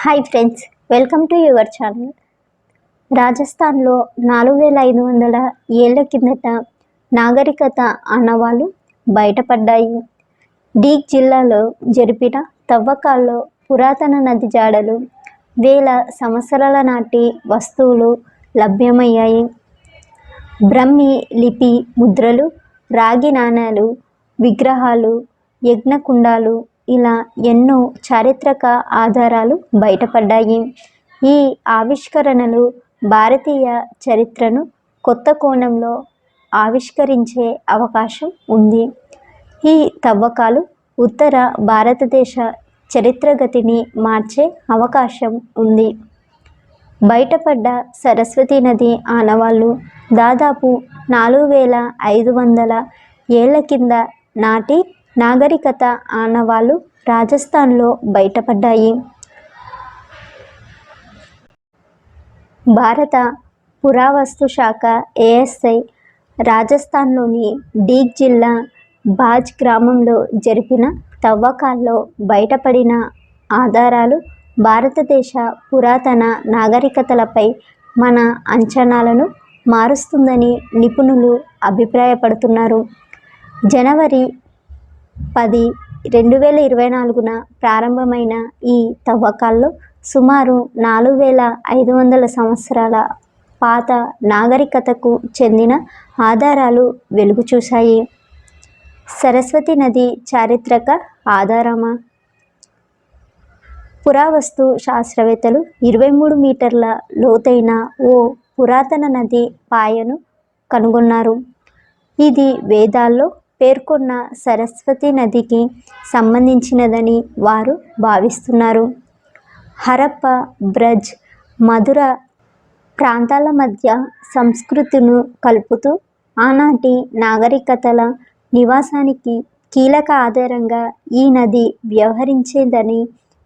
Hi friends welcome to your channel. రాజస్థాన్లో నాలుగు వేల ఐదు వందల ఏళ్ళ కిందట నాగరికత ఆనవాళ్ళు బయటపడ్డాయి. డీక్ జిల్లాలో జరిపిన తవ్వకాల్లో పురాతన నది జాడలు వేల సంవత్సరాల నాటి వస్తువులు లభ్యమయ్యాయి. బ్రహ్మి లిపి ముద్రలు రాగి నాణాలు విగ్రహాలు యజ్ఞకుండాలు ఇలా ఎన్నో చారిత్రక ఆధారాలు బయటపడ్డాయి. ఈ ఆవిష్కరణలు భారతీయ చరిత్రను కొత్త కోణంలో ఆవిష్కరించే అవకాశం ఉంది. ఈ తవ్వకాలు ఉత్తర భారతదేశ చరిత్రగతిని మార్చే అవకాశం ఉంది. బయటపడ్డ సరస్వతి నది ఆనవాళ్ళు దాదాపు నాలుగు వేల ఐదు వందల ఏళ్ళ కింద నాటి నాగరికత ఆనవాలు రాజస్థాన్లో బయటపడ్డాయి. భారత పురావస్తు శాఖ ఏఎస్ఐ రాజస్థాన్లోని డీగ్ జిల్లా బాజ్ గ్రామంలో జరిపిన తవ్వకాల్లో బయటపడిన ఆధారాలు భారతదేశ పురాతన నాగరికతలపై మన అంచనాలను మారుస్తుందని నిపుణులు అభిప్రాయపడుతున్నారు. జనవరి పది రెండు వేల ఇరవై నాలుగున ప్రారంభమైన ఈ తవ్వకాల్లో సుమారు నాలుగు వేల ఐదు వందల సంవత్సరాల పాత నాగరికతకు చెందిన ఆధారాలు వెలుగు చూశాయి. సరస్వతి నది చారిత్రక ఆధారమా? పురావస్తు శాస్త్రవేత్తలు ఇరవై మూడు మీటర్ల లోతైన ఓ పురాతన నది పాయను కనుగొన్నారు. ఇది వేదాల్లో పేర్కొన్న సరస్వతి నదికి సంబంధించినదని వారు భావిస్తున్నారు. హరప్ప బ్రజ్ మధుర ప్రాంతాల మధ్య సంస్కృతిను కలుపుతూ ఆనాటి నాగరికతల నివాసానికి కీలక ఆధారంగా ఈ నది వ్యవహరించేదని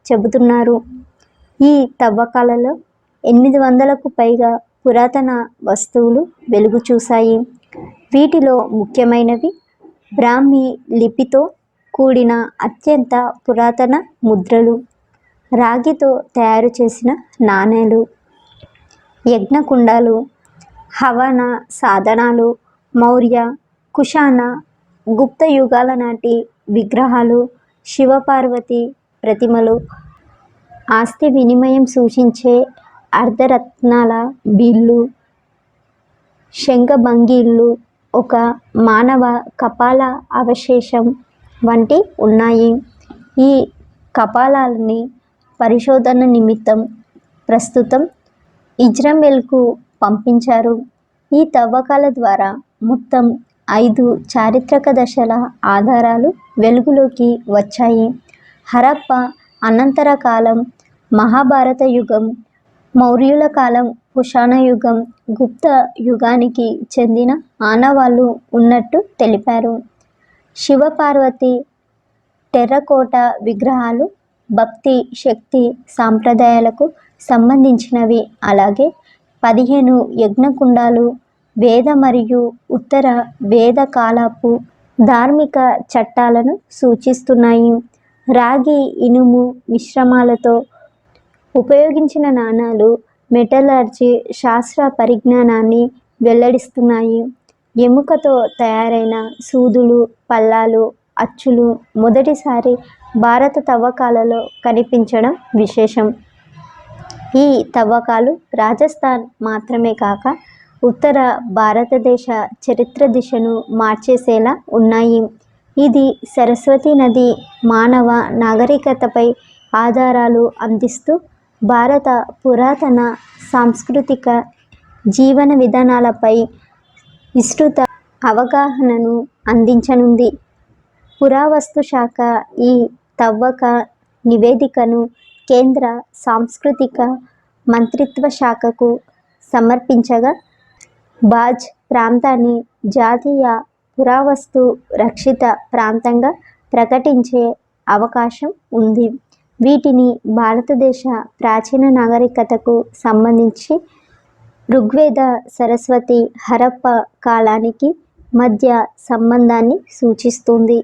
చెబుతున్నారు. ఈ తవ్వకాలలో ఎనిమిది వందలకు పైగా పురాతన వస్తువులు వెలుగు చూశాయి వీటిలో ముఖ్యమైనవి బ్రాహ్మీ లిపితో కూడిన అత్యంత పురాతన ముద్రలు రాగితో తయారు చేసిన నాణేలు యజ్ఞకుండాలు హవన సాధనాలు మౌర్య కుషాణ గుప్త యుగాల నాటి విగ్రహాలు శివపార్వతి ప్రతిమలు ఆస్తి వినిమయం సూచించే అర్ధరత్నాల బిల్లు శంఖభంగిళ్ళు ఒక మానవ కపాల అవశేషం వంటి ఉన్నాయి. ఈ కపాలాలని పరిశోధన నిమిత్తం ప్రస్తుతం ఇజ్రాయెల్కు పంపించారు. ఈ తవ్వకాల ద్వారా మొత్తం ఐదు చారిత్రక దశల ఆధారాలు వెలుగులోకి వచ్చాయి. హరప్ప అనంతర కాలం మహాభారత యుగం మౌర్యుల కాలం కుషాణ యుగం గుప్త యుగానికి చెందిన ఆనవాళ్ళు ఉన్నట్టు తెలిపారు. శివపార్వతి టెర్రకోట విగ్రహాలు భక్తి శక్తి సాంప్రదాయాలకు సంబంధించినవి. అలాగే పదిహేను యజ్ఞకుండాలు వేద మరియు ఉత్తర వేద కాలపు ధార్మిక చట్టాలను సూచిస్తున్నాయి. రాగి ఇనుము మిశ్రమాలతో ఉపయోగించిన నాణాలు మెటలర్జీ శాస్త్ర పరిజ్ఞానాన్ని వెల్లడిస్తున్నాయి. ఎముకతో తయారైన సూదులు పల్లాలు అచ్చులు మొదటిసారి భారత తవ్వకాలలో కనిపించడం విశేషం. ఈ తవ్వకాలు రాజస్థాన్ మాత్రమే కాక ఉత్తర భారతదేశ చరిత్ర దిశను మార్చేసేలా ఉన్నాయి. ఇది సరస్వతి నది మానవ నాగరికతపై ఆధారాలు అందిస్తూ భారత పురాతన సాంస్కృతిక జీవన విధానాలపై విస్తృత అవగాహనను అందించనుంది. పురావస్తు శాఖ ఈ తవ్వక నివేదికను కేంద్ర సాంస్కృతిక మంత్రిత్వ శాఖకు సమర్పించగా బాజ్ ప్రాంతాన్ని జాతీయ పురావస్తు రక్షిత ప్రాంతంగా ప్రకటించే అవకాశం ఉంది. వీటిని భారతదేశ ప్రాచీన నాగరికతకు సంబంధించి ఋగ్వేద సరస్వతి హరప్ప కాలానికి మధ్య సంబంధాన్ని సూచిస్తుంది.